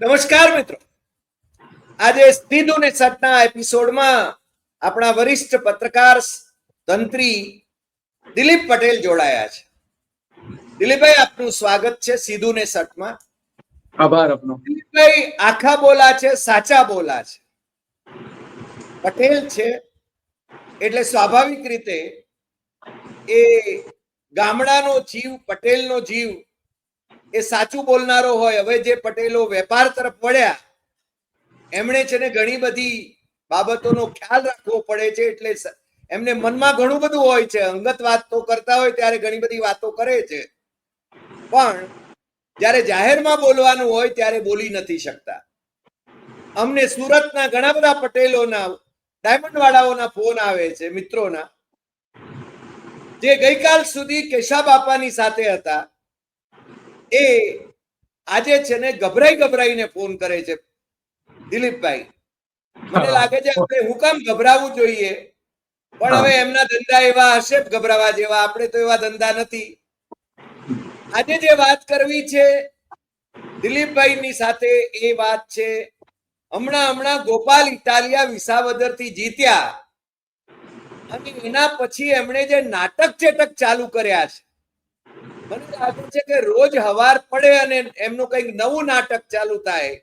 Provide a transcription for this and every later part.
નમસ્કાર મિત્રો. આજે સીધું ને સટના એપિસોડમાં આપણા વરિષ્ઠ પત્રકાર તંત્રી દિલીપ પટેલ જોડાયા છે. દિલીપભાઈ આપનું સ્વાગત છે સીધું ને સટમાં આભાર આપનો. દિલીપભાઈ આખા બોલા છે સાચા બોલા છે? પટેલ છે એટલે સ્વાભાવિક રીતે એ ગામડાનો જીવ પટેલનો જીવ એ સાચું બોલનારો હોય. હવે જે પટેલો વેપાર તરફ વળ્યા, એમણે છે ને ઘણી બધી બાબતોનો ખ્યાલ રાખવો પડે છે. એટલે એમને મનમાં ઘણું બધું હોય છે. અંગત વાતો કરતા હોય ત્યારે ઘણી બધી વાતો કરે છે. પણ જ્યારે જાહેરમાં બોલવાનું હોય ત્યારે બોલી નથી શકતા. અમને સુરતના ઘણા બધા પટેલોના ડાયમંડ વાળાઓના ફોન આવે છે, મિત્રોના. જે ગઈકાલ સુધી કેશા બાપાની સાથે હતા. એ આજે છે ને ગભરાઈ ગભરાઈને ફોન કરે છે દિલીપભાઈ. મને લાગે છે આપણે હું કામ ગભરાવું જોઈએ. પણ હવે એમના ધંધા એવા હશે ગભરાવા જેવા. આપણે તો એવા ધંધા નથી. આજે જે વાત કરવી છે દિલીપભાઈની સાથે એ વાત છે. હમણાં હમણાં ગોપાલ ઇટાલિયા વિસાવદરથી જીત્યા. અને એના પછી એમણે જે નાટક ચેટક ચાલુ કર્યા છે. મને લાગે છે કે રોજ હવાર પડે અને એમનું કંઈક નવું નાટક ચાલુ થાય.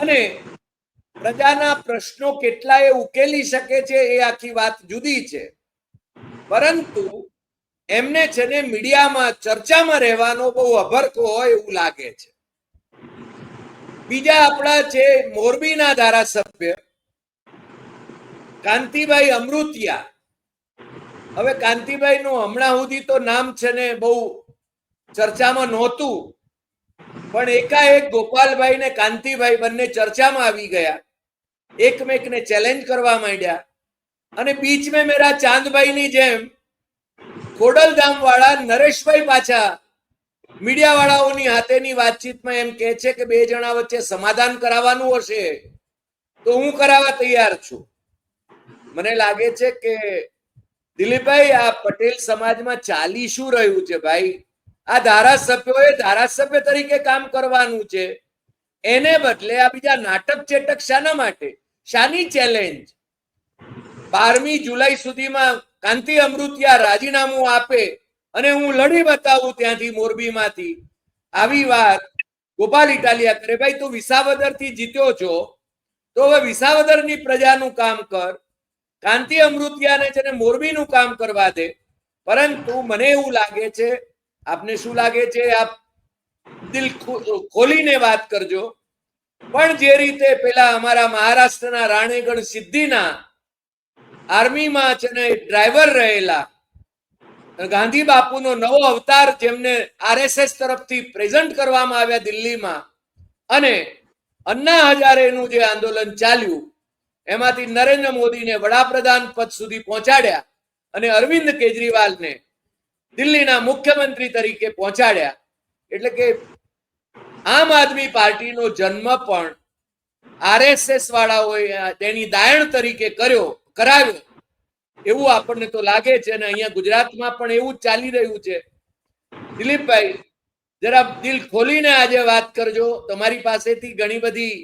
અને પ્રજાના પ્રશ્નો કેટલા એ ઉકેલી શકે છે એ આખી વાત જુદી છે. પરંતુ એમને છે ને મીડિયામાં ચર્ચામાં રહેવાનો બહુ અભરકો હોય એવું લાગે છે. બીજા આપણા છે મોરબીના ધારાસભ્ય કાંતિભાઈ અમૃતિયા હવે કાંતિભાઈ નું હમણાં સુધી તો નામ છે ને બહુ ચર્ચામાં નહોતું. પણ એકાએક ગોપાલભાઈ ને કાંતિભાઈ બંને ચર્ચામાં આવી ગયા. એકમેકને ચેલેન્જ કરવા માંડ્યા. અને બીચ મેં મેરા ચાંદભાઈની જેમ ખોડલધામ વાળા નરેશભાઈ પાછા મીડિયા વાળાઓની હાથેની વાતચીતમાં એમ કહે છે કે બે જણા વચ્ચે સમાધાન કરાવવાનું હશે. તો હું કરાવવા તૈયાર છું. મને લાગે છે કે દિલીપભાઈ, આ પટેલ સમાજમાં ચાલી શું રહ્યું છે ભાઈ? આ ધારાસભ્યોએ ધારાસભ્ય તરીકે કામ કરવાનું છે. એને બદલે આ બીજા નાટક ચેટક શાના માટે? શાની ચેલેન્જ બારમી જુલાઈ સુધીમાં કાંતિ અમૃતિયા રાજીનામું આપે અને હું લડી બતાવું ત્યાંથી મોરબીમાંથી. આવી વાત ગોપાલ ઇટાલિયા કરે. ભાઈ, તું વિસાવદરથી જીત્યો છો. તો હવે વિસાવદરની પ્રજાનું કામ કર. કાંતિ અમૃતિયાને છે ને મોરબીનું કામ કરવા દે. પરંતુ મને એવું લાગે છે, આપને શું લાગે છે, આપ દિલ ખોલીને વાત કરજો. પણ જે રીતે પેલા અમારા મહારાષ્ટ્રના રાણેગણ સિદ્ધિના આર્મીમાં છે ને ડ્રાઈવર રહેલા ગાંધી બાપુનો નવો અવતાર જેમને આરએસએસ તરફથી પ્રેઝન્ટ કરવામાં આવ્યા દિલ્હીમાં, અને અન્ના હજારેનું જે આંદોલન ચાલ્યું એમાંથી નરેન્દ્ર મોદીને વડાપ્રધાન પદ સુધી પહોંચાડ્યા અને અરવિંદ કેજરીવાલને દિલ્હીના મુખ્યમંત્રી તરીકે પહોંચાડ્યા. એટલે કે આમ આદમી પાર્ટીનો જન્મ પણ આરએસએસ વાળાઓએ તેની દાયણ તરીકે કર્યો, કરાવ્યો. એવું આપણને તો લાગે છે અને અહીંયા ગુજરાતમાં પણ એવું ચાલી રહ્યું છે. દિલીપભાઈ, જરા દિલ ખોલીને આજે વાત કરજો. તમારી પાસેથી ઘણી બધી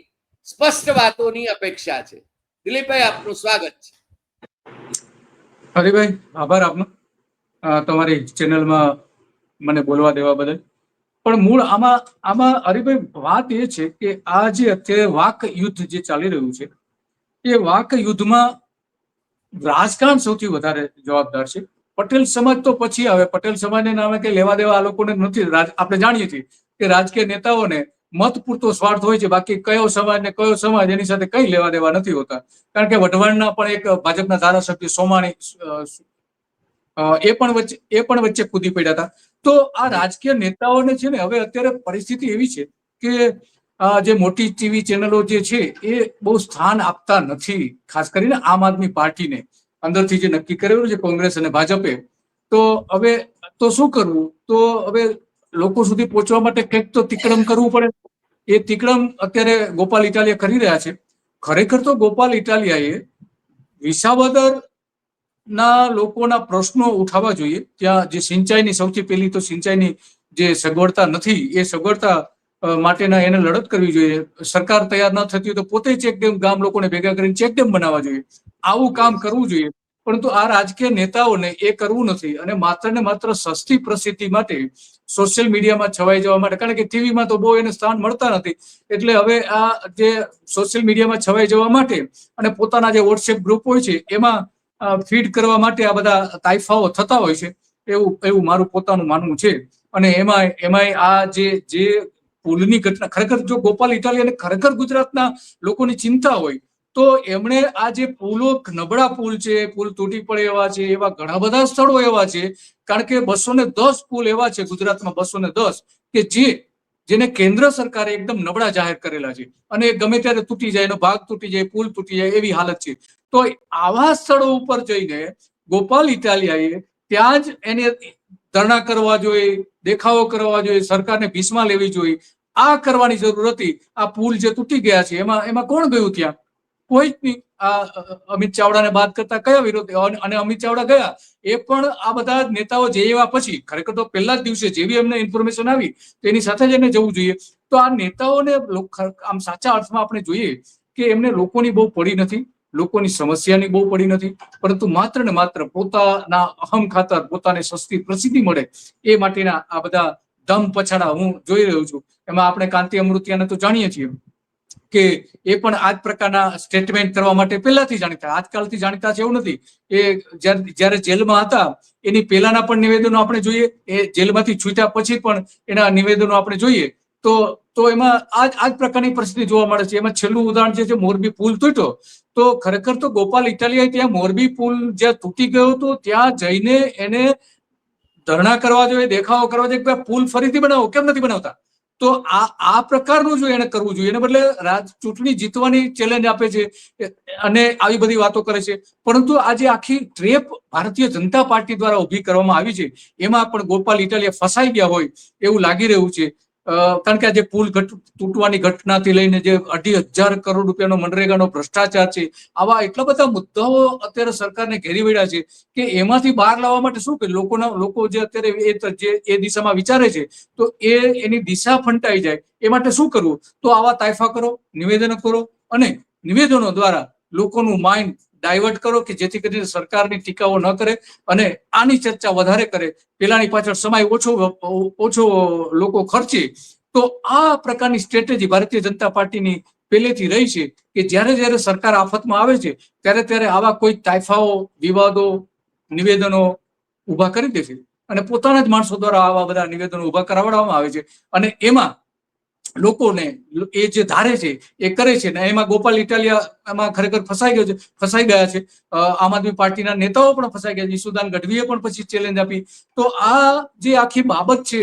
સ્પષ્ટ વાતોની અપેક્ષા છે. દિલીપભાઈ, આપનું સ્વાગત છે. હરિભાઈ, આભાર આપનો. તમારી ચેનલમાં મને બોલવા દેવા બદલ. પણ મૂળ આમાં આમાં હરિભાઈ, વાત એ છે કે આ જે અત્યારે વાક યુદ્ધ જે ચાલી રહ્યું છે, એ વાક યુદ્ધમાં રાજકારણ સૌથી વધારે જવાબદાર છે. પટેલ સમાજ તો પછી આવે. પટેલ સમાજને નામે કે લેવા દેવા આ લોકોને નથી. આપણે જાણીએ છીએ કે રાજકીય નેતાઓને મત પૂરતો સ્વાર્થ હોય છે, બાકી કયો સમાજ ને કયો સમાજ એની સાથે કઈ લેવા દેવા નથી હોતા. કારણ કે વઢવાણના પણ એક ભાજપના ધારાસભ્ય સોમાણી એ પણ વચ્ચે, એ પણ વચ્ચે કૂદી પડ્યા હતા. તો આ રાજકીય નેતાઓને છે ને હવે અત્યારે પરિસ્થિતિ એવી છે કે જે મોટી ટીવી ચેનલો જે છે એ બહુ સ્થાન આપતા નથી, ખાસ કરીને આમ આદમી પાર્ટીને અંદરથી જે નક્કી કરેલું છે કોંગ્રેસ અને ભાજપે. તો હવે, તો શું કરવું? તો હવે લોકો સુધી પહોંચવા માટે કંઈક તો તિક્રમ કરવું પડે. એ તિકડમ અત્યારે ગોપાલ ઇટાલિયા કરી રહ્યા છે. ખરેખર તો ગોપાલ ઇટાલિયાએ વિસાવદર ના લોકોના પ્રશ્નો ઉઠાવવા જોઈએ. ત્યાં જે સિંચાઈની સૌથી પહેલી તો સિંચાઈની જે સગવડતા નથી, એ સગવડતા માટેના એને લડત કરવી જોઈએ. સરકાર તૈયાર ન થતી હોય તો પોતે ચેકડેમ ગામ લોકોને ભેગા કરીને ચેકડેમ બનાવવા જોઈએ. આવું કામ કરવું જોઈએ. પરંતુ આ રાજકીય નેતાઓને એ કરવું નથી અને માત્ર ને માત્ર સસ્તી પ્રસિદ્ધિ માટે સોશિયલ મીડિયામાં છવાઈ જવા માટે. કારણ કે ટીવીમાં તો બહુ એને સ્થાન મળતા નથી. એટલે હવે આ જે સોશિયલ મીડિયામાં છવાઈ જવા માટે અને પોતાના જે વોટ્સએપ ગ્રુપ હોય છે, એમાં ફીડ કરવા માટે આ બધા તાઇફાઓ થતા હોય છે, એવું એવું મારું પોતાનું માનવું છે. અને એમાં એમાંય આ જે જે પુલની ઘટના, ખરેખર જો ગોપાલ ઇટાલિયાને ખરેખર ગુજરાતના લોકોની ચિંતા હોય તો એમણે આ જે પુલો, નબળા પુલ છે, પુલ તૂટી પડે એવા છે, એવા ઘણા બધા સ્થળો એવા છે, કારણ કે બસો ને દસ પુલ એવા છે, ગુજરાતમાં બસો ને દસ, કે જે, જેને કેન્દ્ર સરકારે એકદમ નબળા જાહેર કરેલા છે. અને ગમે ત્યારે તૂટી જાય, એનો ભાગ તૂટી જાય, પુલ તૂટી જાય, એવી હાલત છે. તો આવા સ્થળો ઉપર જઈને ગોપાલ ઇટાલિયાએ ત્યાં જ એને ધરણા કરવા જોઈએ, દેખાવો કરવા જોઈએ, સરકારને ભીસમાં લેવી જોઈએ. આ કરવાની જરૂર હતી. આ પુલ જે તૂટી ગયા છે, એમાં એમાં કોણ ગયું ત્યાં? કોઈ આ અમિત ચાવડાને બાદ કરતા કયા વિરોધ? અને- અમિત ચાવડા ગયા, એ પણ આ બધા નેતાઓ જે એવા પછી, ખરેખર તો પહેલા જ દિવસે જેવી એમને ઇન્ફોર્મેશન આવી, તો એની સાથે જ એને જવું જોઈએ. તો આ નેતાઓને આમ સાચા અર્થમાં આપણે જોઈએ કે એમને લોકોની બહુ પડી નથી, લોકોની સમસ્યાની બહુ પડી નથી, પરંતુ માત્ર ને માત્ર પોતાના અહમ ખાતર પોતાને સસ્તી પ્રસિદ્ધિ મળે એ માટેના આ બધા દમ પછાડા હું જોઈ રહ્યો છું. એમાં આપણે કાંતિ અમૃતિયાને તો જાણીએ છીએ. કે એ પણ આ જ પ્રકારના સ્ટેટમેન્ટ કરવા માટે પહેલાથી જાણીતા. આજકાલથી જાણીતા છે એવું નથી. એ જ્યારે જેલમાં હતા, એની પહેલાના પણ નિવેદનો આપણે જોઈએ. એ જેલમાંથી છૂટ્યા પછી પણ એના નિવેદનો આપણે જોઈએ. તો તો એમાં આજ આ જ પ્રકારની પરિસ્થિતિ જોવા મળે છે. એમાં છેલ્લું ઉદાહરણ જે છે, મોરબી પુલ તૂટ્યો. તો ખરેખર તો ગોપાલ ઇટાલિયાએ ત્યાં મોરબી પુલ જ્યાં તૂટી ગયો હતો, ત્યાં જઈને એને ધરણા કરવા જોઈએ, દેખાવો કરવા જોઈએ પુલ ફરીથી બનાવો. કેમ નથી બનાવતા? તો આ આ પ્રકારનું જો એને કરવું જોઈએ, એને બદલે રાજ ચૂંટણી જીતવાની ચેલેન્જ આપે છે અને આવી બધી વાતો કરે છે. પરંતુ આજે આખી ટ્રેપ ભારતીય જનતા પાર્ટી દ્વારા ઊભી કરવામાં આવી છે. એમાં પણ ગોપાલ ઇટાલિયા ફસાઈ ગયા હોય એવું લાગી રહ્યું છે. કારણ કે આ જે પુલ તૂટવાની ઘટનાથી લઈને જે અઢી હજાર કરોડ રૂપિયાનો મનરેગાનો ભ્રષ્ટાચાર છે, આવા એટલા બધા મુદ્દાઓ અત્યારે સરકારને ઘેરી વળ્યા છે કે એમાંથી બહાર લાવવા માટે શું કે લોકોના, લોકો જે અત્યારે એ જે, એ દિશામાં વિચારે છે, તો એ એની દિશા ફંટાઈ જાય. એ માટે શું કરવું? તો આવા તાયફા કરો, નિવેદનો કરો અને નિવેદનો દ્વારા લોકોનું માઇન્ડ ડાયવર્ટ કરો કે જેથી કરીને સરકારની ટીકાઓ ન કરે અને આની ચર્ચા વધારે કરે. પેલાની પાછળ સમય ઓછો ઓછો લોકો ખર્ચે. તો આ પ્રકારની સ્ટ્રેટેજી ભારતીય જનતા પાર્ટીની પહેલેથી રહી છે કે જ્યારે જ્યારે સરકાર આફતમાં આવે છે, ત્યારે ત્યારે આવા કોઈ તાઇફાઓ વિવાદો, નિવેદનો ઊભા કરી દે છે. અને પોતાના જ માણસો દ્વારા આવા બધા નિવેદનો ઊભા કરાવવામાં આવે છે. અને એમાં લોકોને એ જે ધારે છે, એ કરે છે ને એમાં ગોપાલ ઇટાલિયા એમાં ખરેખર ફસાઈ ગયો છે, ફસાઈ ગયા છે. આમ આદમી પાર્ટીના નેતાઓ પણ ફસાઈ ગયા છે. ઈસુદાન ગઢવીએ પણ પછી ચેલેન્જ આપી. તો આ જે આખી બાબત છે,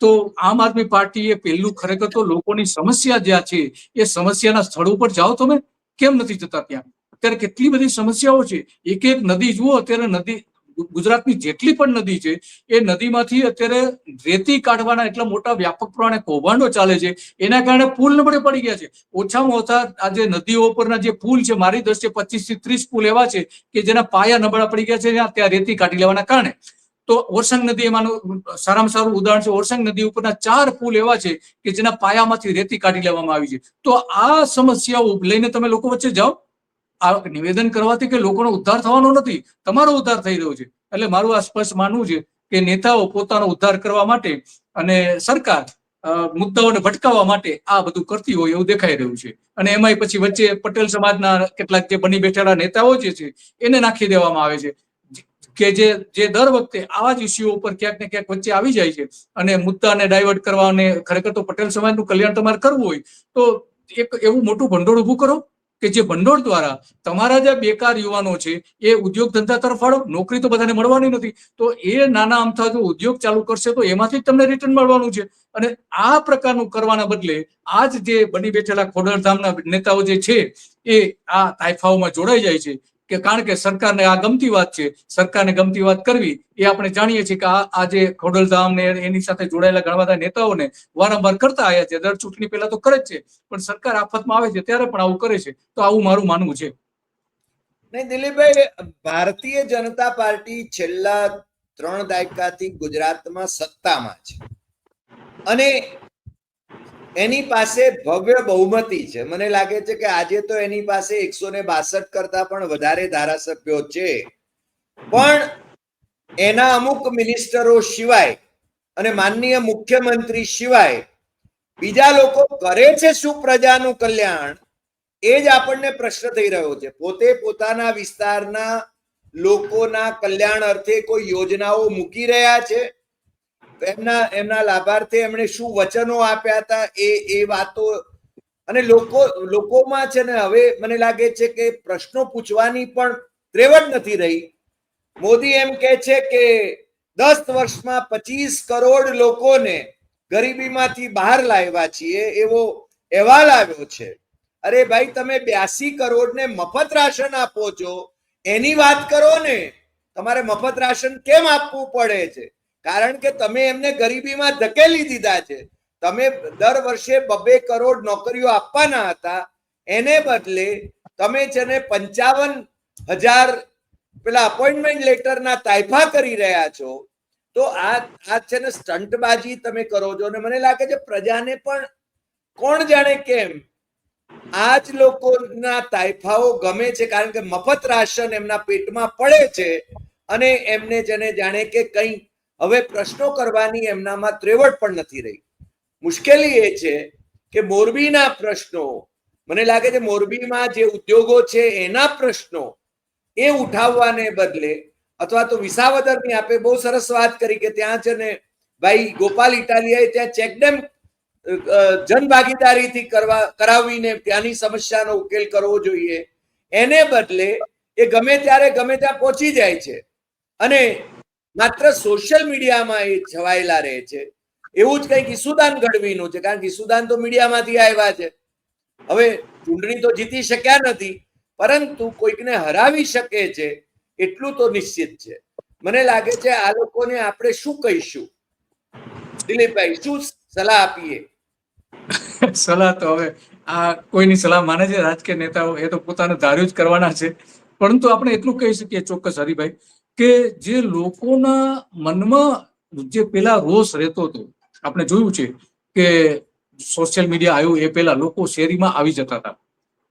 તો આમ આદમી પાર્ટીએ પહેલું ખરેખર તો લોકોની સમસ્યા જ્યાં છે, એ સમસ્યાના સ્થળ ઉપર જાઓ તમે. કેમ નથી જતા ત્યાં? અત્યારે કેટલી બધી સમસ્યાઓ છે. એક એક નદી જુઓ, અત્યારે નદી ગુજરાતની જેટલી પણ નદી છે, એ નદીમાંથી અત્યારે રેતી કાઢવાના એટલા મોટા વ્યાપક પ્રમાણે કૌભાંડો ચાલે છે, એના કારણે પુલ નબળે પડી ગયા છે. ઓછામાં ઓછા આ જે નદીઓ પરના જે પુલ છે, મારી દ્રષ્ટિએ પચીસથી ત્રીસ પુલ એવા છે કે જેના પાયા નબળા પડી ગયા છે ત્યાં રેતી કાઢી લેવાના કારણે. તો ઓરસંગ નદી એમાંનું સારામાં સારું ઉદાહરણ છે, ઓરસંગ નદી ઉપરના ચાર પુલ એવા છે કે જેના પાયામાંથી રેતી કાઢી લેવામાં આવી છે. તો આ સમસ્યાઓ લઈને તમે લોકો વચ્ચે જાઓ. આ નિવેદન કરવાથી કે લોકોનો ઉદ્ધાર થવાનો નથી, તમારો ઉદ્ધાર થઈ રહ્યો છે. એટલે મારું આ સ્પષ્ટ માનવું છે કે નેતાઓ પોતાનો ઉદ્ધાર કરવા માટે અને સરકાર મુદ્દાઓને ભટકાવવા માટે આ બધું કરતી હોય એવું દેખાઈ રહ્યું છે. અને એમાંય પછી વચ્ચે પટેલ સમાજના કેટલાક જે બની બેઠેલા નેતાઓ જે છે, એને નાખી દેવામાં આવે છે. કે જે જે દર વખતે આવા જ ઇસ્યુઓ ઉપર ક્યાંક ને ક્યાંક વચ્ચે આવી જાય છે અને મુદ્દાને ડાયવર્ટ કરવા અને ખરેખર તો પટેલ સમાજનું કલ્યાણ તમારે કરવું હોય, તો એક એવું મોટું ભંડોળ ઊભું કરો. કે જે ભંડોળ દ્વારા તમારા જે બેકાર યુવાનો છે, એ ઉદ્યોગ ધંધા તરફ વાળો, નોકરી તો બધાને મળવાની નથી. તો એ નાના અમથા જો ઉદ્યોગ ચાલુ કરશે, તો એમાંથી તમને રિટર્ન મળવાનું છે. અને આ પ્રકારનું કરવાના બદલે આજ જે બની બેઠેલા ખોડરધામના નેતાઓ જે છે, એ આ તાઇફાઓમાં જોડાઈ જાય છે. કે કારણ કે સરકારને આ ગમતી વાત છે, સરકારને ગમતી વાત કરવી, એ આપણે જાણીએ છીએ કે આ ખોડલધામ ને એની સાથે જોડાયેલા ઘણા બધા નેતાઓને વારંવાર કરતા આવ્યા છે. દર ચૂંટણી પહેલા તો કરે જ છે, પણ સરકાર આફતમાં આવે છે ત્યારે પણ આવું કરે છે. તો આવું મારું માનવું છે. નહીં, દિલીપભાઈ, ભારતીય જનતા પાર્ટી છેલ્લા ત્રણ દાયકાથી ગુજરાતમાં સત્તામાં છે. અને એની પાસે ભવ્ય બહુમતી છે. મને લાગે છે કે આજે તો એની પાસે એકસો ને બાસઠ કરતા પણ વધારે ધારાસભ્યો છે. પણ એના અમુક મિનિસ્ટરો સિવાય અને માનનીય મુખ્યમંત્રી સિવાય બીજા લોકો કરે છે શું પ્રજાનું કલ્યાણ, એ જ આપણને પ્રશ્ન થઈ રહ્યો છે. પોતે પોતાના વિસ્તારના લોકોના કલ્યાણ અર્થે કોઈ યોજનાઓ મૂકી રહ્યા છે? એમના એમના લાભાર્થે એમણે શું વચનો આપ્યા હતા એ એ વાતો અને લોકો, લોકોમાં છે ને હવે મને લાગે છે કે પ્રશ્નો પૂછવાની પણ ત્રેવડ નથી રહી. મોદી એમ કહે છે કે દસ વર્ષમાં પચીસ કરોડ લોકોને ગરીબીમાંથી બહાર લાવ્યા છીએ એવો અહેવાલ આવ્યો છે. અરે ભાઈ, તમે બ્યાસી કરોડને મફત રાશન આપો છો. એની વાત કરો ને. તમારે મફત રાશન કેમ આપવું પડે છે? કારણ કે તમે એમને ગરીબીમાં ધકેલી દીધા છે. તમે દર વર્ષે બબે કરોડ નોકરીઓ આપવાના હતા. એને બદલે તમે છે ને પંચાવન હજાર પેલા અપોઇન્ટમેન્ટ લેટરના તાયફા કરી રહ્યા છો, તો આ આ છે ને સ્ટંટબાજી તમે કરો છો. અને મને લાગે છે પ્રજાને પણ કોણ જાણે કેમ આ જ લોકોના તાયફાઓ ગમે છે, કારણ કે મફત રાશન એમના પેટમાં પડે છે. અને એમને જેને જાણે કે કંઈ હવે પ્રશ્નો કરવાની એમનામાં ત્રેવડ પણ નથી રહી. મુશ્કેલી એ છે કે મોરબીના પ્રશ્નો, મને લાગે છે મોરબીમાં જે ઉદ્યોગો છે એના પ્રશ્નો એ ઉઠાવવાને બદલે, અથવા તો વિસાવદરની આપે બહુ સરસ વાત કરી કે ત્યાં છે ને ભાઈ ગોપાલ ઇટાલિયાએ ત્યાં ચેકડેમ જનભાગીદારીથી કરવા, કરાવીને ત્યાંની સમસ્યાનો ઉકેલ કરવો જોઈએ. એને બદલે એ ગમે ત્યારે ગમે ત્યાં પહોંચી જાય છે. અને માત્ર સોશિયલ મીડિયામાં એ છવાયેલા રહે છે. એવું જ કંઈક ઈસુદાન ગઢવીનું છે, કારણ કે ઈસુદાન તો મીડિયામાંથી આવ્યા છે. હવે ચૂંટણી તો જીતી શક્યા નથી, પરંતુ કોઈકને હરાવી શકે છે, એટલું તો નિશ્ચિત છે. મને લાગે છે આ લોકોને આપણે શું કહીશું? દિલીપભાઈ, શું સલાહ આપીએ? સલાહ તો હવે આ કોઈની સલાહ માને છે? રાજકીય નેતાઓ એ તો પોતાનું ધાર્યું જ કરવાના છે. પરંતુ આપણે એટલું કહી શકીએ ચોક્કસ હરિભાઈ કે જે લોકોના મનમાં જે પેલા રોષ રહેતો હતો, આપણે જોયું છે કે સોશિયલ મીડિયા આવ્યું, એ પહેલા લોકો શેરીમાં આવી જતા હતા.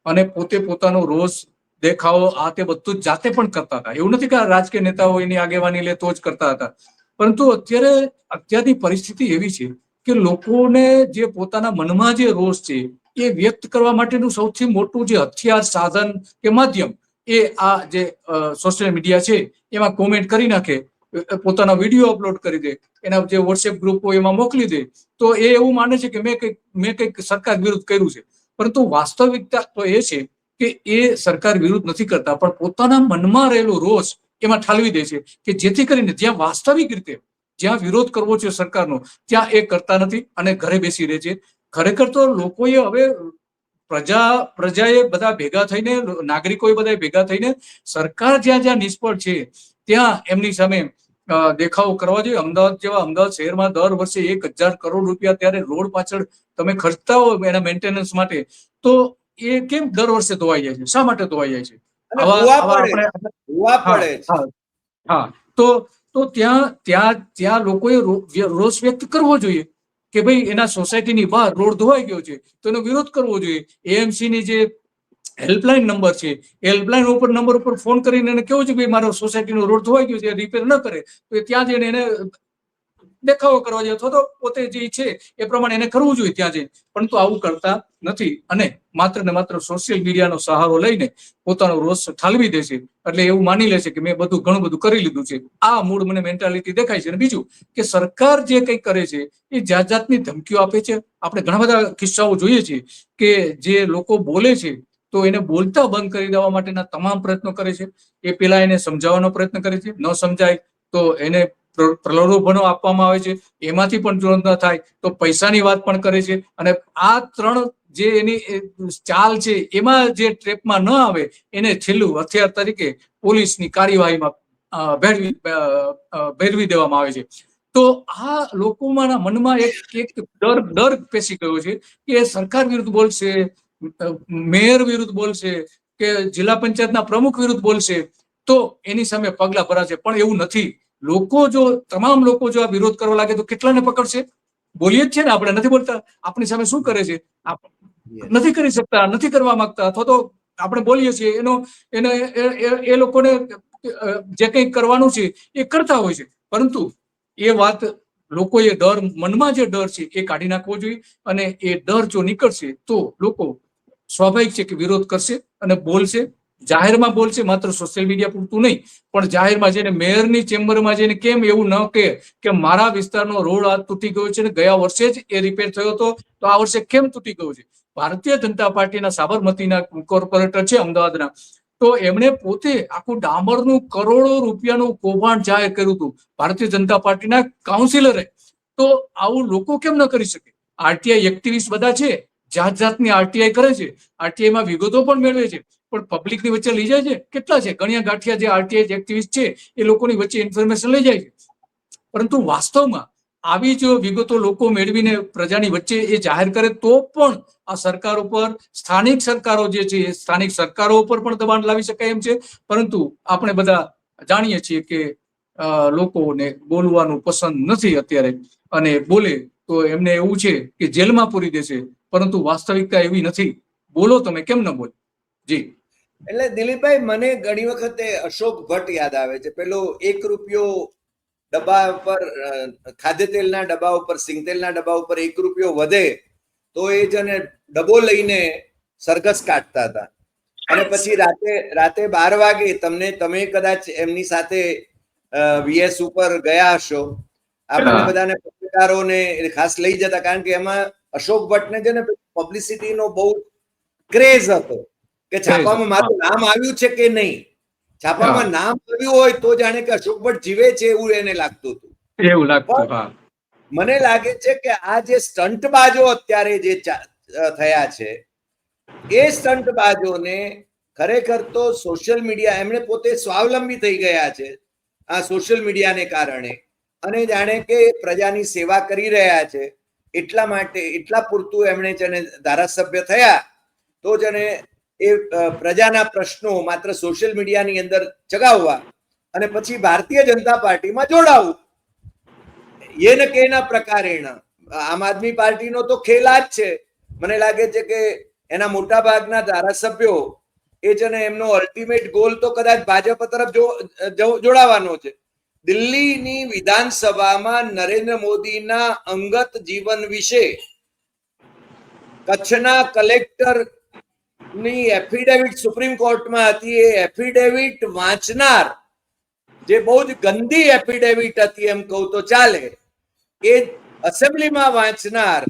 અને પોતે પોતાનો રોષ, દેખાવો, આ તે બધું જાતે પણ કરતા હતા. એવું નથી કે રાજકીય નેતાઓ એની આગેવાની લે તો જ કરતા હતા. પરંતુ અત્યારે અત્યારની પરિસ્થિતિ એવી છે કે લોકોને જે પોતાના મનમાં જે રોષ છે, એ વ્યક્ત કરવા માટેનું સૌથી મોટું જે હથિયાર સાધન કે માધ્યમ એ આ જે સોશિયલ મીડિયા છે, એમાં કોમેન્ટ કરી નાખે પોતાના વીડિયો અપલોડ કરી દે, એના જે વોટ્સએપ ગ્રુપો એમાં મોકલી દે, તો એ એવું માને છે કે મેં કંઈક મેં કંઈક સરકાર વિરુદ્ધ કર્યું છે. પરંતુ વાસ્તવિકતા તો એ છે કે એ સરકાર વિરુદ્ધ નથી કરતા, પણ પોતાના મનમાં રહેલો રોષ એમાં ઠાલવી દે છે કે જેથી કરીને જ્યાં વાસ્તવિક રીતે જ્યાં વિરોધ કરવો છે સરકારનો, ત્યાં એ કરતા નથી અને ઘરે બેસી રહે છે. ખરેખર તો લોકોએ હવે પ્રજા પ્રજાએ બધા ભેગા થઈને નાગરિકોએ બધા ભેગા થઈને સરકાર જ્યાં જ્યાં નિષ્ફળ છે ત્યાં એમની સામે દેખાવ કરવા જોઈએ. અમદાવાદ જેવા અમદાવાદ શહેરમાં દર વર્ષે એક હજાર કરોડ રૂપિયા ત્યારે રોડ પાછળ તમે ખર્ચતા હો એના મેન્ટેનન્સ માટે તો એ કેમ દર વર્ષે ધોવાઈ જાય છે? શા માટે ધોવાઈ જાય છે? હા તો તો ત્યાં ત્યાં ત્યાં લોકોએ રોષ વ્યક્ત કરવો જોઈએ. કે ભાઈ એના સોસાયટીની બહાર રોડ ધોવાઈ ગયો છે, તો એનો વિરોધ કરવો જોઈએ. એએમસી ની જે હેલ્પલાઇન નંબર છે, એ હેલ્પલાઇન ઉપર નંબર ઉપર ફોન કરીને એને કેવું છે કે મારો સોસાયટીનો રોડ ધોવાઈ ગયો છે રિપેર ન કરે, તો ત્યાં જઈને એને દેખાવો કરવા જોઈએ. અથવા તો પોતે જે છે એ પ્રમાણે એને કરવું જોઈએ ત્યાં જઈને. પરંતુ આવું કરતા નથી અને માત્ર ને માત્ર સોશિયલ મીડિયાનો સહારો લઈને પોતાનો રોષ ઠાલવી છે. એટલે એવું માની લે છે કે મેં બધું ઘણું બધું કરી લીધું છે. આ મૂળ મને મેન્ટાલિટી દેખાય છે. અને બીજું કે સરકાર જે કંઈ કરે છે એ જાત જાતની ધમકીઓ આપે છે. આપણે ઘણા બધા કિસ્સાઓ જોઈએ છીએ કે જે લોકો બોલે છે તો એને બોલતા બંધ કરી દેવા માટેના તમામ પ્રયત્નો કરે છે. એ પેલા એને સમજાવવાનો પ્રયત્ન કરે છે. ન સમજાય તો એને પ્રલોભનો આપવામાં આવે છે. એમાંથી પણ જો ન થાય તો પૈસાની વાત પણ કરે છે. અને આ ત્રણ જે એની ચાલ છે, એમાં જે ટ્રેપમાં ન આવે, એને છેલ્લું હથિયાર તરીકે પોલીસની કાર્યવાહીમાં ભેળવી ભેળવી દેવામાં આવે છે. તો આ લોકોના મનમાં એક એક ડર ડર પેસી ગયો છે કે સરકાર વિરુદ્ધ બોલશે મેયર વિરુદ્ધ બોલશે, કે જિલ્લા પંચાયતના પ્રમુખ વિરુદ્ધ બોલશે, તો એની સામે પગલા ભરાશે. પણ એવું નથી. લોકો જો તમામ લોકો જો આ વિરોધ કરવા લાગે તો કેટલાને પકડશે? બોલીએ જ છે ને આપણે નથી બોલતા. આપણી સામે શું કરે છે? નથી કરી શકતા નથી કરવા માંગતા. અથવા તો આપણે બોલીએ છીએ એનો એને એ- લોકોને જે કંઈ કરવાનું છે એ કરતા હોય છે. પરંતુ એ વાત લોકોએ ડર મનમાં જે ડર છે એ કાઢી નાખવો જોઈએ. અને એ ડર જો નીકળશે તો લોકો સ્વાભાવિક છે કે વિરોધ કરશે અને બોલશે. જાહેરમાં બોલશે માત્ર સોશિયલ મીડિયા પૂરતું નહીં, પણ જાહેરમાં જઈને, મેયરની ચેમ્બરમાં જઈને કેમ એવું ન કહે કે મારા વિસ્તારનો રોડ આ તૂટી ગયો છે ને ગયા વર્ષે જ એ રિપેર થયો હતો, તો આ વર્ષે કેમ તૂટી ગયો છે? ભારતીય જનતા પાર્ટીના સાબરમતીના કોર્પોરેટર છે અમદાવાદના. તો એમણે પોતે આખું ડામરનું કરોડો રૂપિયાનું કૌભાંડ જાહેર કર્યું હતું. ભારતીય જનતા પાર્ટીના કાઉન્સિલરે તો આવું લોકો કેમ ન કરી શકે? આરટીઆઈ એકટીવીસ બધા છે, જાત જાતની આરટીઆઈ કરે છે. આરટીઆઈ માં વિગતો પણ મેળવે છે. પણ પબ્લિકની વચ્ચે લઈ જાય છે? કેટલા છે? ગણ્યા ગાંઠિયા જે આરટીઆઈ એક્ટિવિસ્ટ છે, એ લોકોની વચ્ચે ઇન્ફોર્મેશન લઈ જાય છે. પરંતુ વાસ્તવમાં આવી જો વિગતો લોકો મેળવીને પ્રજાની વચ્ચે એ જાહેર કરે તો પણ આ સરકાર ઉપર, સ્થાનિક સરકારો જે છે, એ સ્થાનિક સરકારો ઉપર પણ દબાણ લાવી શકાય એમ છે. પરંતુ આપણે બધા જાણીએ છીએ કે લોકોને બોલવાનું પસંદ નથી અત્યારે. અને બોલે તો એમને એવું છે કે જેલમાં પૂરી દેશે, પરંતુ વાસ્તવિકતા એવી નથી. બોલો તમે, કેમ ન બોલો? જી. એટલે દિલીપભાઈ મને ઘણી વખતે અશોક ભટ્ટ યાદ આવે છે. પેલો એક રૂપિયો ડબ્બા ઉપર ખાદ્ય તેલના ડબ્બા ઉપર સિંગતેલના ડબ્બા ઉપર એક રૂપિયો વધે તો એ જને ડબ્બો લઈને સરઘસ કાઢતા હતા. અને પછી રાતે રાતે બાર વાગે તમને તમે કદાચ એમની સાથે વીએસ ઉપર ગયા હશો. આપણને. બધાને પત્રકારોને ખાસ લઈ જતા કારણ કે એમાં અશોક ભટ્ટને છે ને પબ્લિસિટીનો બહુ ક્રેઝ હતો. કે છાપામાં મારું નામ આવ્યું છે કે નહીં? છાપામાં નામ આવ્યું હોય તો જાણે કે અશોક ભટ્ટ જીવે છે એવું એને લાગતું હતું. એવું લાગતું મને લાગે છે કે આ જે સ્ટંટબાજો અત્યારે જે થયા છે એ સ્ટંટબાજોને ખરેખર તો સોશિયલ મીડિયા એમણે પોતે સ્વાવલંબી થઈ ગયા છે આ સોશિયલ મીડિયાને કારણે. અને જાણે કે પ્રજાની સેવા કરી રહ્યા છે. એટલા માટે એટલા પૂરતું એમણે જેને ધારાસભ્ય થયા તો જેને એ પ્રજાના પ્રશ્નો માત્ર સોશિયલ મીડિયાની અંદર ચગાવવા અને પછી ભારતીય જનતા પાર્ટીમાં જોડાવું. યેન કેના પ્રકારેણ. આમ આદમી પાર્ટીનો તો ખેલા જ છે. મને લાગે છે કે એના મોટા ભાગના ધારાસભ્યો એ છે ને એમનો અલ્ટિમેટ ગોલ તો કદાચ ભાજપ તરફ જોડાવાનો છે. દિલ્હીની વિધાનસભામાં નરેન્દ્ર મોદીના અંગત જીવન વિશે કચ્છના કલેક્ટર ની એફિડેવિટ સુપ્રીમ કોર્ટમાં હતી એ એફિડેવિટ વાંચનાર જે બહુ જ ગંદી એફિડેવિટ હતી એમ કહું તો ચાલે એ એસેમ્બલીમાં વાંચનાર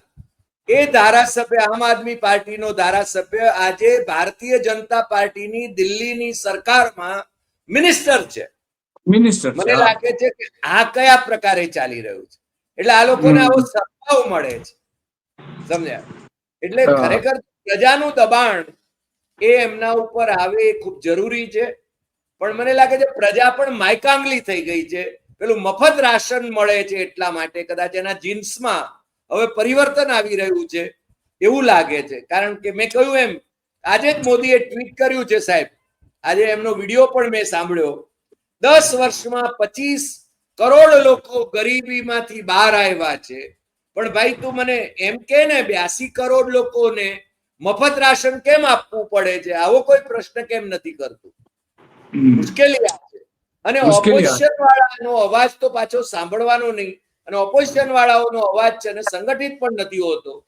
એ ધારાસભ્ય આમ આદમી પાર્ટીનો ધારાસભ્ય આજે ભારતીય જનતા પાર્ટીની દિલ્હીની સરકારમાં મિનિસ્ટર છે. મિનિસ્ટર મને લાગે છે કે આ કયા પ્રકારે ચાલી રહ્યું છે? એટલે આ લોકોને આવો સત્તાઓ મળે છે. સમજ્યા? એટલે ખરેખર પ્રજાનું દબાણ એ એમના ઉપર આવે એ ખૂબ જરૂરી છે. પણ મને લાગે છે પ્રજા પણ માયકાંગલી થઈ ગઈ છે. પેલું મફત રાશન મળે છે એટલા માટે. કદાચ એના જીન્સમાં હવે પરિવર્તન આવી રહ્યું છે. એવું લાગે છે. કારણ કે મેં કહ્યું એમ, આજે જ મોદીએ ટ્વીટ કર્યું છે સાહેબ. આજે એમનો વીડિયો પણ મેં સાંભળ્યો. દસ વર્ષમાં પચીસ કરોડ લોકો ગરીબીમાંથી બહાર આવ્યા છે. પણ ભાઈ તું મને એમ કે ને બ્યાસી કરોડ લોકોને મફત રાશન કેમ આપવું પડે છે? આવો કોઈ પ્રશ્ન કેમ નથી કરતું? મુશ્કેલી આ છે. અને ઓપોઝિશન વાળાનો અવાજ તો પાછો સાંભળવાનો નહીં. અને ઓપોઝિશન વાળાઓનો અવાજ છે ને સંગઠિત પણ નથી હોતો.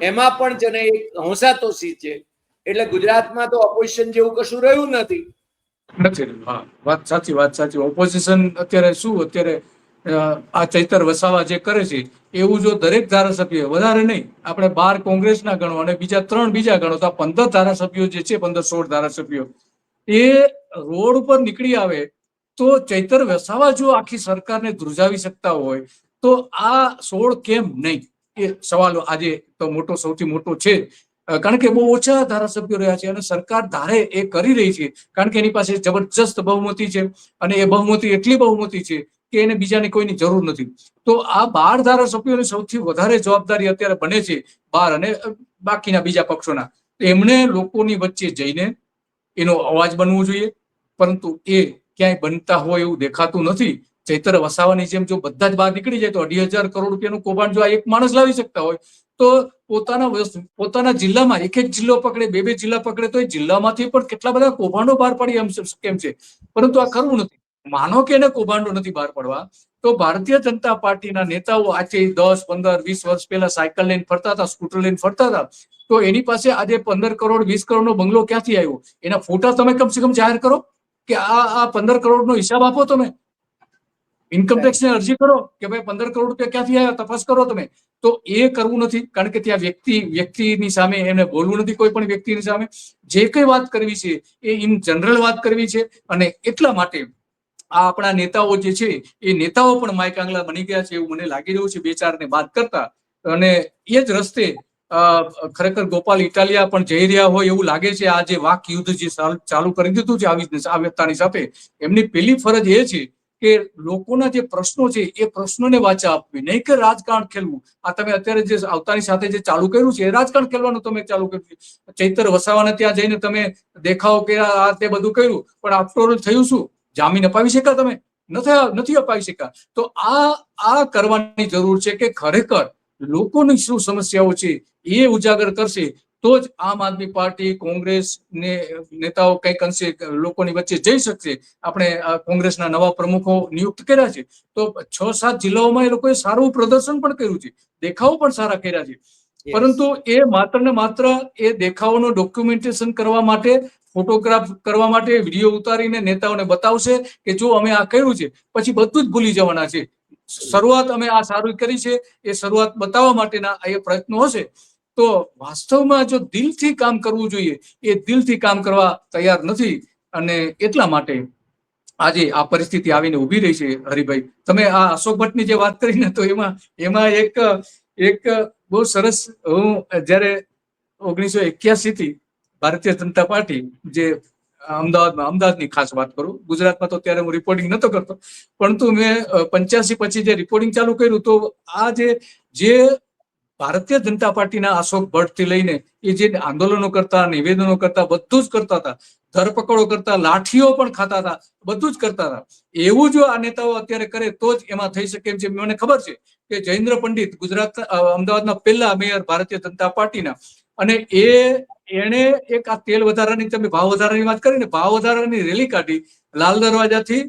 એમાં પણ છે ને એક હોંસાતોષી છે. એટલે ગુજરાતમાં તો ઓપોઝિશન જેવું કશું રહ્યું નથી. નથી હા વાત સાચી વાત સાચી. ઓપોઝિશન અત્યારે શું? અત્યારે આ ચૈતર વસાવા જે કરે છે, એવું જો દરેક ધારાસભ્ય વધારે નહીં, આપણે બાર કોંગ્રેસના ગણો અને બીજા ત્રણ બીજા ગણો, તો આ પંદર ધારાસભ્યો જે છે, પંદર સોળ ધારાસભ્યો, એ રોડ ઉપર નીકળી આવે, તો ચૈતર વસાવા જો આખી સરકારને ધ્રુજાવી શકતા હોય, તો આ સોળ કેમ નહીં? એ સવાલ આજે તો મોટો, સૌથી મોટો છે. કારણ કે બહુ ઓછા ધારાસભ્યો રહ્યા છે અને સરકાર ધારે એ કરી રહી છે, કારણ કે એની પાસે જબરજસ્ત બહુમતી છે અને એ બહુમતી એટલી બહુમતી છે કે એને બીજાની કોઈની જરૂર નથી. તો આ બાર ધારાસભ્યોની સૌથી વધારે જવાબદારી અત્યારે બને છે બાર અને બાકીના બીજા પક્ષોના. એમણે લોકોની વચ્ચે જઈને એનો અવાજ બનવો જોઈએ, પરંતુ એ ક્યાંય બનતા હોય એવું દેખાતું નથી. ચૈતર વસાવાની જેમ જો બધા જ બહાર નીકળી જાય તો અઢી હજાર કરોડ રૂપિયાનું કૌભાંડ જો આ એક માણસ લાવી શકતા હોય, તો પોતાના પોતાના જિલ્લામાં એક એક જિલ્લો પકડે, બે બે જિલ્લા પકડે, તો એ જિલ્લામાંથી પણ કેટલા બધા કૌભાંડો બહાર પડી એમ કેમ છે? પરંતુ આ કરવું નથી. માનો કે એને કૌભાંડો નથી બહાર પડવા, તો ભારતીય જનતા પાર્ટીના નેતાઓ આજે દસ, પંદર, વીસ વર્ષ પહેલા સાયકલ લઈને ફરતા હતા, સ્કૂટર લઈને ફરતા હતા. તો એની પાસે આજે પંદર કરોડ, વીસ કરોડનો બંગલો ક્યાંથી આવ્યો? એના ફોટા તમે કમસે કમ જાહેર કરો કે આ આ પંદર કરોડનો હિસાબ આપો તમે. ઇન્કમ ટેક્સ ને અરજી કરો કે ભાઈ પંદર કરોડ રૂપિયા ક્યાંથી આવ્યા? તપાસ કરો તમે. તો એ કરવું નથી, કારણ કે ત્યાં વ્યક્તિ, વ્યક્તિની સામે એને બોલવું નથી કોઈ પણ વ્યક્તિની સામે. જે કઈ વાત કરવી છે એ ઇન જનરલ વાત કરવી છે અને એટલા માટે આ આપણા નેતાઓ જે છે, એ નેતાઓ પણ માઇક આંગલા બની ગયા છે એવું મને લાગી રહ્યું છે. બે ચારને વાત કરતા અને એ જ રસ્તે ખરેખર ગોપાલ ઇટાલિયા પણ જઈ રહ્યા હોય એવું લાગે છે. આ જે વાક યુદ્ધ જે ચાલુ કરી દીધું છે આવી આવ્યતાની સાથે, એમની પેલી ફરજ એ છે કે લોકોના જે પ્રશ્નો છે, એ પ્રશ્નોને વાચા આપવી. નહીં કે રાજકારણ ખેલવું. આ તમે અત્યારે જે આવતાની સાથે જે ચાલુ કર્યું છે, એ રાજકારણ ખેલવાનું તમે ચાલુ કર્યું છે. ચૈતર વસાવાને ત્યાં જઈને તમે દેખાવ કે આ તે બધું કર્યું. પણ આફ્ટર થયું શું? જામીન અપાવી શક્યા તમે? નથી નથી અપાવી શક્યા. તો આ આ કરવાની જરૂર છે કે ખરેખર લોકોની શું સમસ્યાઓ છે એ ઉજાગર કરશે તો જ આમ આદમી પાર્ટી કોંગ્રેસ ને નેતાઓ કંઈક અંશે લોકોની વચ્ચે જઈ શકશે. આપણે કોંગ્રેસના નવા પ્રમુખો નિયુક્ત કર્યા છે. તો છ સાત જિલ્લાઓમાં એ લોકોએ સારું પ્રદર્શન પણ કર્યું છે. દેખાવો પણ સારા કર્યા છે. પરંતુ એ માત્ર ને માત્ર એ દેખાવોનું ડોક્યુમેન્ટેશન કરવા માટે ફોટોગ્રાફ કરવા માટે વીડિયો ઉતારીને નેતાઓને બતાવશે કે જો અમે આ કર્યું છે, પછી બધું જ ભૂલી જવાના છે. શરૂઆત અમે આ સારું કરી છે, એ શરૂઆત બતાવવા માટેના એ પ્રયત્નો હશે. તો વાસ્તવમાં જો દિલથી કામ કરવું જોઈએ, એ દિલથી કામ કરવા તૈયાર નથી અને એટલા માટે આજે આ પરિસ્થિતિ આવીને ઊભી રહી છે, હરિભાઈ. તમે આ અશોક ભટ્ટની જે વાત કરી ને તો એમાં એમાં એક એક બહુ સરસ, હું જ્યારે ઓગણીસો એક્યાસી થી ભારતીય જનતા પાર્ટી જે અમદાવાદમાં, અમદાવાદની ખાસ વાત કરું, ગુજરાતમાં તો ત્યારે હું રિપોર્ટિંગ નતો કરતો, પરંતુ મેં પંચ્યાસી પછી જે રિપોર્ટિંગ ચાલુ કર્યું તો આ જે જે ભારતીય જનતા પાર્ટીના અશોક ભટ્ટથી લઈને એ જે આંદોલનો કરતા, નિવેદનો કરતા, બધું જ કરતા હતા, ધરપકડો કરતા, લાઠીઓ પણ ખાતા હતા, બધું જ કરતા હતા. એવું જો આ નેતાઓ અત્યારે કરે તો જ એમાં થઈ શકે એમ છે મને ખબર છે કે જયેન્દ્ર પંડિત ગુજરાત અમદાવાદના પહેલા મેયર ભારતીય જનતા પાર્ટીના અને એ એણે એક આ તેલ વધારાની તમે ભાવ વધારાની વાત કરી ને ભાવ વધારાની રેલી કાઢી લાલ દરવાજાથી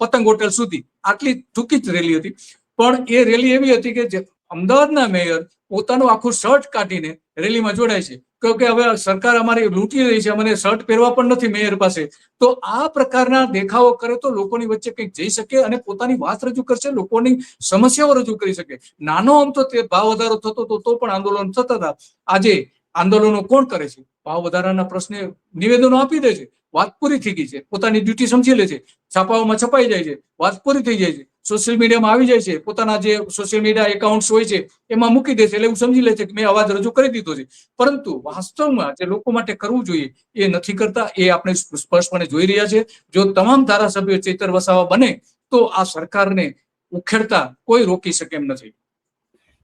પતંગ હોટલ સુધી. આટલી ટૂંકી જ રેલી હતી. પણ એ રેલી એવી હતી કે જે અમદાવાદના મેયર પોતાનું આખું શર્ટ કાઢીને રેલીમાં જોડાય છે. કે હવે સરકાર અમારી લૂંટી રહી છે, અમને શર્ટ પહેરવા પણ નથી મેયર પાસે. તો આ પ્રકારના દેખાવો કરે તો લોકોની વચ્ચે કંઈક જઈ શકે અને પોતાની વાત રજૂ કરશે, લોકોની સમસ્યાઓ રજૂ કરી શકે. નાનો તો તે ભાવ વધારો થતો હતો તો પણ આંદોલન થતા હતા. આજે આંદોલનો કોણ કરે છે? ભાવ વધારાના પ્રશ્ને નિવેદનો આપી દે છે. વાત પૂરી થઈ ગઈ છે. પોતાની ડ્યુટી સમજી લે છે. છાપાઓમાં છપાઈ જાય છે. વાત પૂરી થઈ જાય છે. સોશિયલ મીડિયામાં આવી જાય છે, પોતાના જે સોશિયલ મીડિયા એકાઉન્ટ્સ હોય છે, એમાં મૂકી દે છે, એટલે એવું સમજી લે છે કે મેં અવાજ રજૂ કરી દીધો છે. પરંતુ વાસ્તવમાં જે લોકો માટે કરવું જોઈએ, એ નથી કરતા, એ આપણે સ્પષ્ટપણે જોઈ રહ્યા છે. જો તમામ ધારાસભ્યો ચેતર વસાવા બને, તો આ સરકારને ઉખેડતા કોઈ રોકી શકે એમ નથી.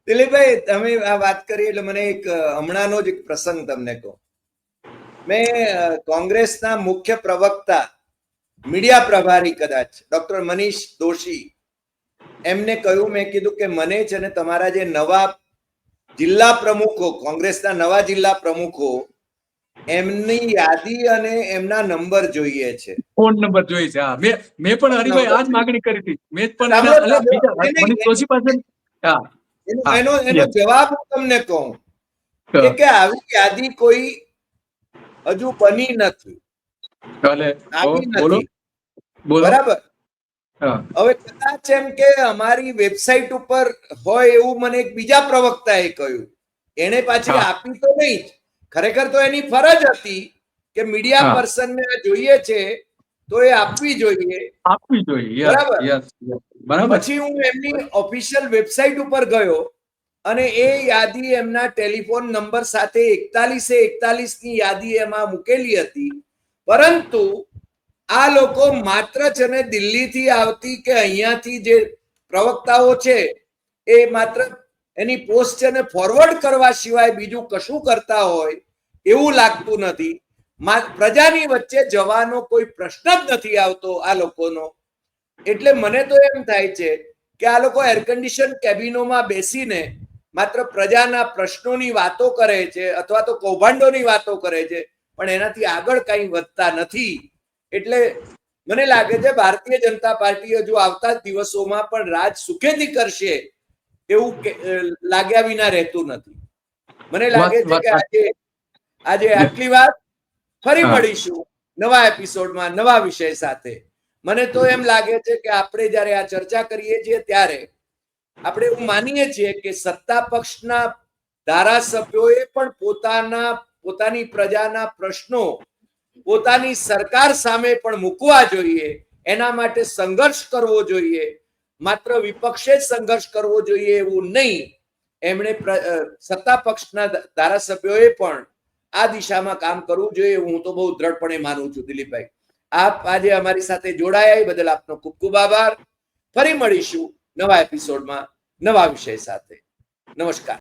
દિલીપભાઈ, તમે આ વાત કરી, એટલે મને એક હમણાંનો જ એક પ્રસંગ તમને કહો. મેં કોંગ્રેસના મુખ્ય પ્રવક્તા, મીડિયા પ્રભારી કદાચ, ડોક્ટર મનીષ દોશી એમને કહ્યું મેં કીધું કે મને છે ને તમારા જે નવા જિલ્લા પ્રમુખો કોંગ્રેસના નવા જિલ્લા પ્રમુખો એમની યાદી અને એમના નંબર જોઈએ છે. ફોન નંબર જોઈએ છે હા. મેં મેં પણ હરિભાઈ આ જ માગણી કરી હતી. મેં પણ પાસે એનો એનો જવાબ હું તમને કહું કે આવી યાદી કોઈ હજુ બની નથી. આવી નથી. બરાબર? હવે કદાચ એમ કે અમારી વેબસાઇટ ઉપર હોય એવું મને એક બીજા પ્રવક્તાએ કહ્યું. એને પાછી. આપી તો નહીં જ. ખરેખર તો એની ફરજ હતી કે મીડિયા પર્સન ને જોઈએ છે તો એ આપવી જોઈએ. આપવી જોઈએ. બરાબર? પછી હું એમની ઓફિશિયલ વેબસાઇટ ઉપર ગયો અને એ યાદી એમના ટેલિફોન નંબર સાથે એકતાલીસે એકતાલીસની યાદી એમાં મૂકેલી હતી. પરંતુ આ લોકો માત્ર છે ને દિલ્હીથી આવતી કે અહીંયાથી જે પ્રવક્તાઓ છે, એ માત્ર એની પોસ્ટ છે ને ફોરવર્ડ કરવા સિવાય બીજું કશું કરતા હોય એવું લાગતું નથી. પ્રજાની વચ્ચે જવાનો કોઈ પ્રશ્ન જ નથી આવતો આ લોકોનો. એટલે મને તો એમ થાય છે કે આ લોકો એર કન્ડિશન કેબિનોમાં બેસીને માત્ર પ્રજાના પ્રશ્નોની વાતો કરે છે અથવા તો કૌભાંડોની વાતો કરે છે, પણ એનાથી આગળ કંઈ વધતા નથી. એટલે મને લાગે છે ભારતીય જનતા પાર્ટી હજુ આવતા દિવસોમાં પણ રાજ સુખેથી કરશે એવું લાગ્યા વિના રહેતું નથી. મને લાગે છે કે આજે આજે આટલી વાત ફરી મળીશું નવા એપિસોડમાં નવા વિષય સાથે. મને તો એમ લાગે છે કે આપણે જ્યારે આ ચર્ચા કરીએ છીએ ત્યારે આપણે એવું માનીએ છીએ કે સત્તા પક્ષના ધારાસભ્યોએ પણ પોતાના પોતાની પ્રજાના પ્રશ્નો પોતાની સરકાર સામે પણ મૂકવા જોઈએ, એના માટે સંઘર્ષ કરવો જોઈએ. માત્ર વિપક્ષે જ સંઘર્ષ કરવો જોઈએ એવું નહીં. એમણે સત્તા પક્ષના ધારાસભ્યોએ પણ આ દિશામાં કામ કરવું જોઈએ હું તો બહુ દ્રઢપણે માનું છું, દિલીપભાઈ. આપ આજે અમારી સાથે જોડાયા બદલ આપનો ખૂબ ખૂબ આભાર. ફરી મળીશું નવા એપિસોડમાં નવા વિષય સાથે. નમસ્કાર.